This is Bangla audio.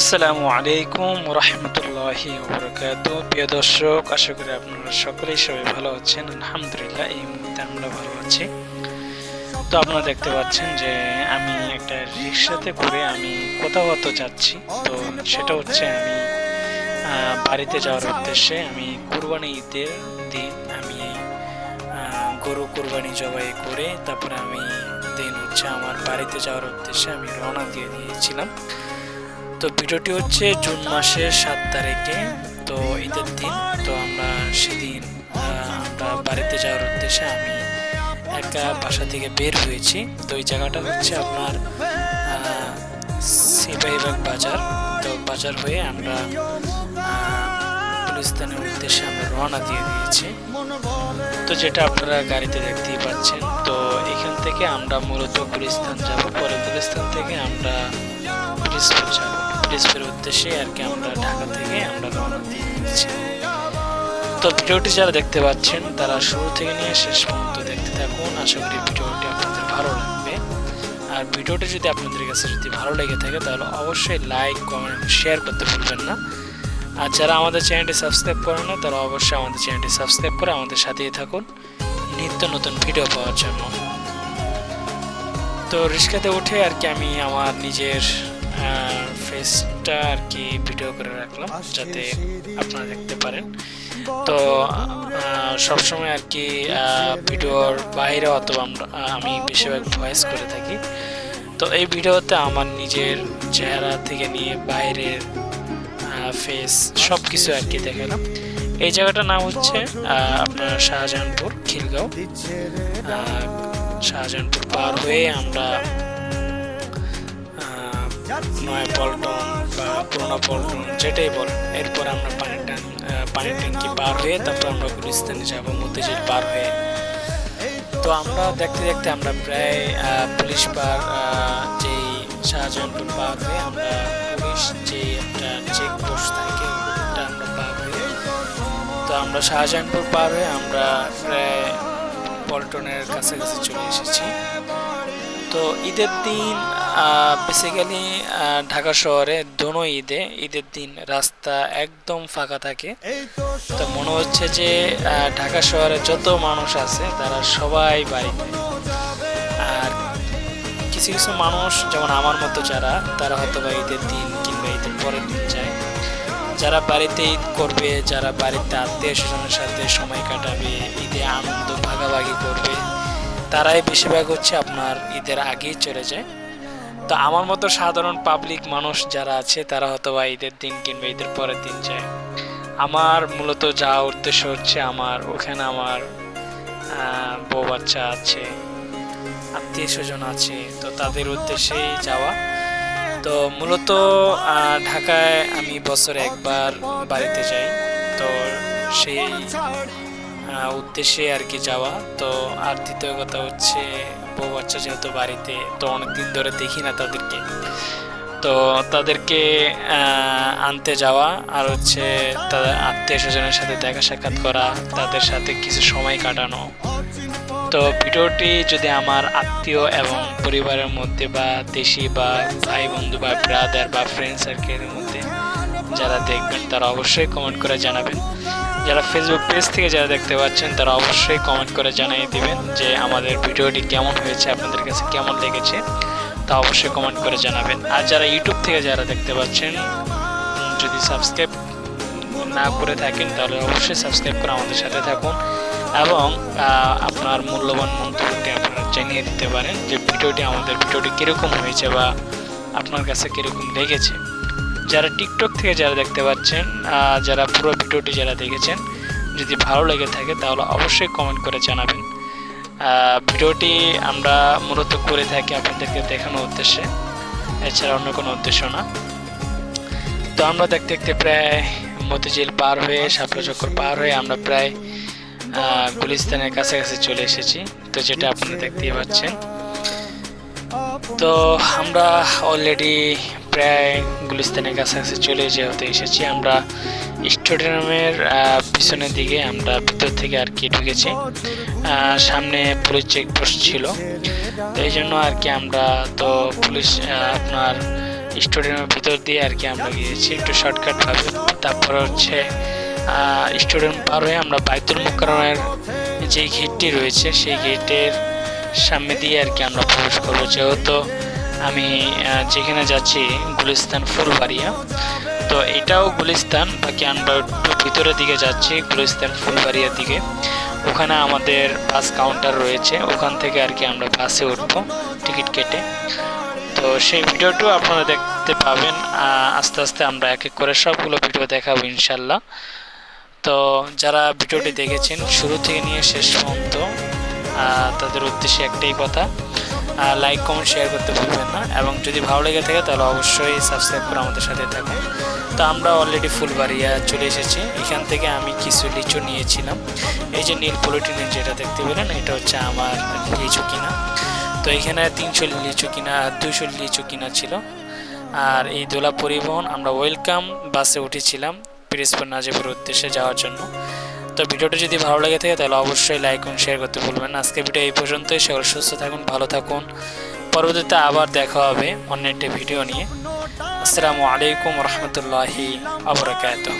আসসালামু আলাইকুম রহমতুল্লাহি ওবরাকাত। প্রিয় দর্শক, আশা করি আপনারা সকলেই সবাই ভালো আছেন। আলহামদুলিল্লাহ, এই মুহূর্তে আমরা ভালো আছি। তো আপনারা দেখতে পাচ্ছেন যে আমি একটা রিক্সাতে করে আমি কোথাও কোথাও যাচ্ছি। তো সেটা হচ্ছে আমি বাড়িতে যাওয়ার উদ্দেশ্যে আমি কুরবানি ঈদের দিন আমি গরু কুরবানি জবাই করে তারপরে আমি দিন হচ্ছে আমার বাড়িতে যাওয়ার উদ্দেশ্যে আমি রওনা দিয়ে দিয়েছিলাম। তো ভিডিওটি হচ্ছে জুন মাসের সাত তারিখে। তো ঈদের দিন, তো আমরা সেদিন আমরা বাড়িতে যাওয়ার উদ্দেশ্যে আমি একা বাসা থেকে বের হয়েছি। তো এই জায়গাটা হচ্ছে আপনার সিপাহীবাগ বাজার। তো বাজার হয়ে আমরা গুলিস্তানের উদ্দেশ্যে আমরা রওনা দিয়ে দিয়েছি। তো যেটা আপনারা গাড়িতে দেখতেই পাচ্ছেন, তো এখান থেকে আমরা মূলত গুলিস্তান যাব। পরে গুলিস্তান থেকে আমরা যাব ব্রিজপুর উদ্দেশ্যে আর কি আমরা ঢাকা থেকে আমরা রওনা দিয়ে তো ভিডিওটি যারা দেখতে পাচ্ছেন, তারা শুরু থেকে নিয়ে শেষ পর্যন্ত দেখতে থাকুন। আশা করি ভিডিওটি আপনাদের ভালো লাগবে। আর ভিডিওটি যদি আপনাদের কাছে যদি ভালো লেগে থাকে, তাহলে অবশ্যই লাইক, কমেন্ট শেয়ার করতে ভুলবেন না। আর যারা আমাদের চ্যানেলটি সাবস্ক্রাইব করেন না, তারা অবশ্যই আমাদের চ্যানেলটি সাবস্ক্রাইব করে আমাদের সাথেই থাকুন। নিত্য নতুন ভিডিও পাওয়ার জন্য। তো রিক্সাতে উঠে আর কি আমি আমার নিজের ফেসটা আর কি ভিডিও করে রাখলাম যাতে আপনারা দেখতে পারেন। তো সবসময় আর কি ভিডিওর বাইরে অথবা আমি বেশিরভাগ ভয়েস করে থাকি। তো এই ভিডিওতে আমার নিজের চেহারা থেকে নিয়ে বাইরের ফেস সব কিছু আর কি দেখালাম। এই জায়গাটার নাম হচ্ছে আপনার শাহজাহানপুর, খিলগাঁও। শাহজাহানপুর পার হয়ে আমরা নয় পল্টন বা পুরোনো পল্টন, যেটাই বল এরপর আমরা পানির ট্যাঙ্ক পানির ট্যাঙ্কি পার হয়ে তারপর আমরা গুলিস্তানে যাব, মতিঝিল পার হয়ে। তো আমরা দেখতে দেখতে আমরা প্রায় পুলিশ পার যেই শাহজাহানপুর পার হয়ে আমরা পুলিশ যে একটা চেক পোস্ট থাকে, ওটা আমরা পার হয়ে তো আমরা শাহজাহানপুর পার হয়ে আমরা প্রায় পল্টনের কাছাকাছি চলে এসেছি। তো ঈদের দিন বেসিক্যালি ঢাকা শহরে দোনো ঈদে, ঈদের দিন রাস্তা একদম ফাঁকা থাকে। তো মনে হচ্ছে যে ঢাকা শহরে যত মানুষ আছে, তারা সবাই বাড়িতে। আর কিছু কিছু মানুষ, যেমন আমার মতো যারা, তারা হয়তো বা ঈদের দিন কিংবা ঈদের পরের দিন যায়। যারা বাড়িতে ঈদ করবে, যারা বাড়িতে আত্মীয় স্বজনের সাথে সময় কাটাবে, ঈদে আনন্দ ভাগাভাগি করবে তারাই বেশিরভাগ হচ্ছে আপনার ঈদের আগেই চলে যায়। তো আমার মতো সাধারণ পাবলিক মানুষ যারা আছে, তারা হয়তো বা ঈদের দিন কিংবা ঈদের পরের দিন যায়। আমার মূলত যাওয়া উদ্দেশ্য হচ্ছে আমার, ওখানে আমার বউ বাচ্চা আছে, আত্মীয় স্বজন আছে, তো তাদের উদ্দেশ্যেই যাওয়া। তো মূলত ঢাকায় আমি বছরে একবার বাড়িতে যাই। তো সেই উদ্দেশ্যে আর কি যাওয়া। তো আর দ্বিতীয় কথা হচ্ছে, বউ বাচ্চা যেহেতু বাড়িতে, তো অনেকদিন ধরে দেখি না তাদেরকে। তো তাদেরকে আনতে যাওয়া আর হচ্ছে তাদের আত্মীয় স্বজনের সাথে দেখা সাক্ষাৎ করা, তাদের সাথে কিছু সময় কাটানো। তো ভিডিওটি যদি আমার আত্মীয় এবং পরিবারের মধ্যে বা দেশি বা ভাই বন্ধু বা ব্রাদার বা ফ্রেন্ড সার্কেলের মধ্যে যারা দেখবেন, তারা অবশ্যই কমেন্ট করে জানাবেন। যারা ফেসবুক পেজ থেকে যারা দেখতে পাচ্ছেন, তারা অবশ্যই কমেন্ট করে জানিয়ে দিবেন যে আমাদের ভিডিওটি কেমন হয়েছে, আপনাদের কাছে কেমন লেগেছে, তা অবশ্যই কমেন্ট করে জানাবেন। আর যারা ইউটিউব থেকে যারা দেখতে পাচ্ছেন যদি সাবস্ক্রাইব না করে থাকেন, তাহলে অবশ্যই সাবস্ক্রাইব করে আমাদের সাথে থাকুন। এবং আপনার মূল্যবান মন্তব্যটি আপনারা জানিয়ে দিতে পারেন যে ভিডিওটি আমাদের, ভিডিওটি কীরকম হয়েছে বা আপনার কাছে কীরকম লেগেছে। যারা টিকটক থেকে যারা দেখতে পাচ্ছেন যারা পুরো ভিডিওটি যারা দেখেছেন, যদি ভালো লেগে থাকে তাহলে অবশ্যই কমেন্ট করে জানাবেন। ভিডিওটি আমরা মূলত করে থাকি আপনাদেরকে দেখানোর উদ্দেশ্যে, এছাড়া অন্য কোনো উদ্দেশ্য না। তো আমরা দেখতে দেখতে প্রায় মতিঝিল পার হয়ে শাপলা চক্কর পার হয়ে আমরা প্রায় গুলিস্তানের কাছাকাছি চলে এসেছি। তো যেটা আপনারা দেখতেই পাচ্ছেন। তো আমরা অলরেডি প্রায় গুলিস্তানের কাছাকাছি চলে যেহেতু এসেছি। আমরা স্টেডিয়ামের পিছনের দিকে আমরা ভিতর থেকে আর কি ঢুকেছি। সামনে পুলিশ চেকপোস্ট ছিল। তো এই জন্য আর কি আমরা তো পুলিশ আপনার স্টুডিয়ামের ভিতর দিয়ে আর কি আমরা গিয়েছি একটু শর্টকাটভাবে তারপর হচ্ছে স্টুডেন্ট পার হয়ে আমরা বাইতুল মুকাররমের যে গেটটি রয়েছে, সেই গেটের সামনে দিয়ে আর কি আমরা প্রবেশ করব। যেহেতু আমি যেখানে যাচ্ছি, গুলিস্তান ফুলবাড়িয়া। তো এটাও গুলিস্তান, বাকি আমরা একটু ভিতরের দিকে যাচ্ছি, গুলিস্তান ফুলবাড়িয়ার দিকে। ওখানে আমাদের বাস কাউন্টার রয়েছে, ওখান থেকে আর কি আমরা বাসে উঠবো টিকিট কেটে। তো সেই ভিডিওটা আপনারা দেখতে পাবেন আস্তে আস্তে আমরা এক এক করে সবগুলো ভিডিও দেখাবো ইনশাল্লাহ। তো যারা ভিডিওটি দেখেছেন, শুরু থেকে নিয়ে শেষ পর্যন্ত তাদের উদ্দেশ্যে একটাই কথা লাইক কমেন্ট শেয়ার করতে ভুলবেন না। এবং যদি ভালো লেগে থাকে, তাহলে অবশ্যই সাবস্ক্রাইব করে আমাদের সাথে থাকুন। তো আমরা অলরেডি ফুলবাড়িয়া চলে এসেছি। এখান থেকে আমি কিছু লিচু নিয়েছিলাম। এই যে নীল পলিটিনের যেটা দেখতে পেলেন, এটা হচ্ছে আমার লিচু কিনা। তো এখানে তিনশো লিচু কিনা, দুশো লিচু কিনা ছিল। আর এই দোলা পরিবহন, আমরা ওয়েলকাম বাসে উঠেছিলাম, পিরিসপুর নাজিপুর উদ্দেশ্যে যাওয়ার জন্য। তো ভিডিওটা যদি ভালো লাগে থাকে, তাহলে অবশ্যই লাইক এবং শেয়ার করতে ভুলবেন আজকে ভিডিও এই পর্যন্তই। সকল সুস্থ থাকুন, ভালো থাকুন। পরবর্তীতে আবার দেখা হবে অন্য একটি ভিডিও নিয়ে। আসসালামু আলাইকুম রহমতুল্লাহি আবরাকাতুহ